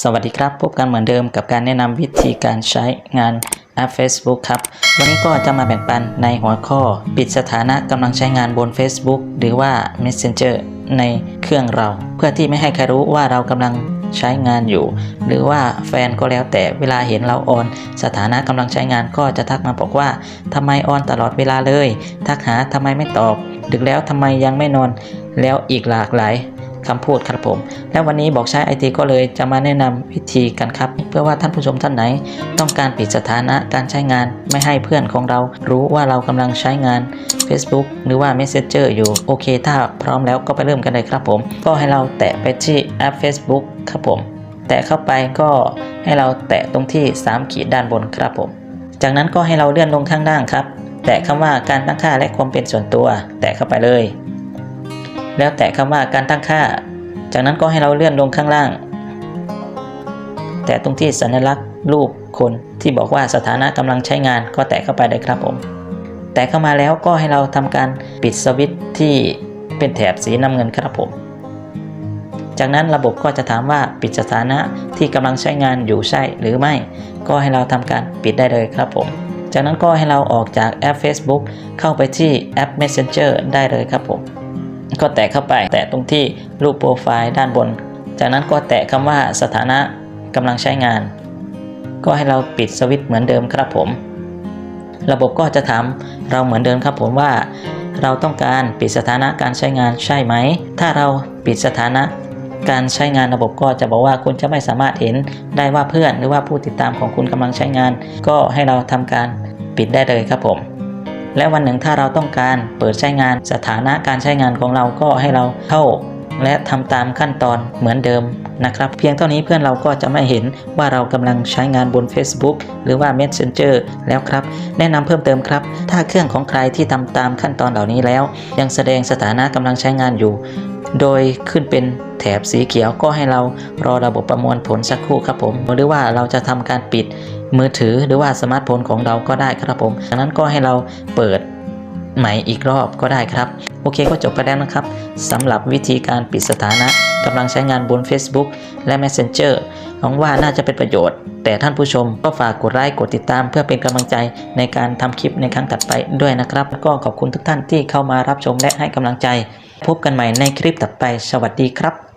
สวัสดีครับ พบกันเหมือนเดิมกับการแนะนำวิธีการใช้งานแอป Facebook ครับ วันนี้ก็จะมาแบ่งปันในหัวข้อ ปิดสถานะกำลังใช้งานบน Facebook หรือว่า Messenger ในเครื่องเรา เพื่อที่ไม่ให้ใครรู้ว่าเรากำลังใช้งานอยู่ หรือว่าแฟนก็แล้วแต่เวลาเห็นเราออน สถานะกำลังใช้งานก็จะทักมาบอกว่าทำไมออนตลอดเวลาเลย ทักหาทำไมไม่ตอบ ดึกแล้วทำไมยังไม่นอน แล้วอีกหลากหลาย คำพูดครับผม และวันนี้บอกใช้ไอทีก็เลยจะมาแนะนำวิธีกันครับ เพื่อว่าท่านผู้ชมท่านไหน ต้องการปิดสถานะการใช้งาน ไม่ให้เพื่อนของเรารู้ว่าเรากำลังใช้งาน Facebook หรือว่า Messenger อยู่โอเค ถ้าพร้อมแล้วก็ไปเริ่มกันเลยครับผม ก็ให้เราแตะไปที่แอป Facebook ครับผม แตะเข้าไปก็ให้เราแตะตรงที่ 3 ขีดด้านบนครับผม จากนั้นก็ให้เราเลื่อนลงข้างล่างครับ แตะคำว่าการตั้งค่าและความเป็นส่วนตัว แตะเข้าไปเลย แล้วแตะคำว่าการตั้งค่า จากนั้นก็ให้เราเลื่อนลงข้างล่าง แตะตรงที่สัญลักษณ์รูปคนที่บอกว่าสถานะกำลังใช้งานก็แตะเข้าไปเลยครับผม แตะเข้ามาแล้วก็ให้เราทำการปิดสวิตช์ที่เป็นแถบสีน้ำเงินครับผม จากนั้นระบบก็จะถามว่าปิดสถานะที่กำลังใช้งานอยู่ใช่หรือไม่ ก็ให้เราทำการปิดได้เลยครับผม จากนั้นก็ให้เราออกจากแอป Facebook เข้าไปที่แอป Messenger ได้เลยครับผม ก็แตะเข้าไป แตะตรงที่รูปโปรไฟล์ด้านบน จากนั้นก็แตะคำว่าสถานะกำลังใช้งาน ก็ให้เราปิดสวิตช์เหมือนเดิมครับผม ระบบก็จะถามเราเหมือนเดิมครับผมว่า เราต้องการปิดสถานะการใช้งานใช่ไหม ถ้าเราปิดสถานะการใช้งานระบบก็จะบอกว่าคุณจะไม่สามารถเห็นได้ว่าเพื่อนหรือว่าผู้ติดตามของคุณกำลังใช้งาน ก็ให้เราทำการปิดได้เลยครับผม และวันหนึ่งถ้าเราต้องการเปิดใช้งานสถานะการใช้งานของเราก็ให้เราเข้า และทำตามขั้นตอนเหมือนเดิมนะครับ เพียงเท่านี้เพื่อนเราก็จะไม่เห็นว่าเรากำลังใช้งานบน Facebook หรือว่า Messenger แล้วครับ แนะนำเพิ่มเติมครับ ถ้าเครื่องของใครที่ทำตามขั้นตอนเหล่านี้แล้ว ยังแสดงสถานะกำลังใช้งานอยู่ โดยขึ้นเป็นแถบสีเขียวก็ให้เรารอระบบประมวลผลสักครู่ครับผม หรือว่าเราจะทำการปิดมือถือหรือว่าสมาร์ทโฟนของเราก็ได้ครับผมจากนั้นก็ให้เราเปิดใหม่อีกรอบก็ได้ครับ โอเคก็จบไปแล้วนะครับสำหรับวิธีการปิดสถานะกำลังใช้งานบน Facebook และ Messenger หวังว่าน่าจะเป็นประโยชน์ แต่ท่านผู้ชมก็ฝากกดไลค์กดติดตาม เพื่อเป็นกำลังใจในการทำคลิปในครั้งถัดไปด้วยนะครับแล้วก็ขอบคุณทุกท่านที่เข้ามารับชมและให้กำลังใจ พบกันใหม่ในคลิปต่อไป สวัสดีครับ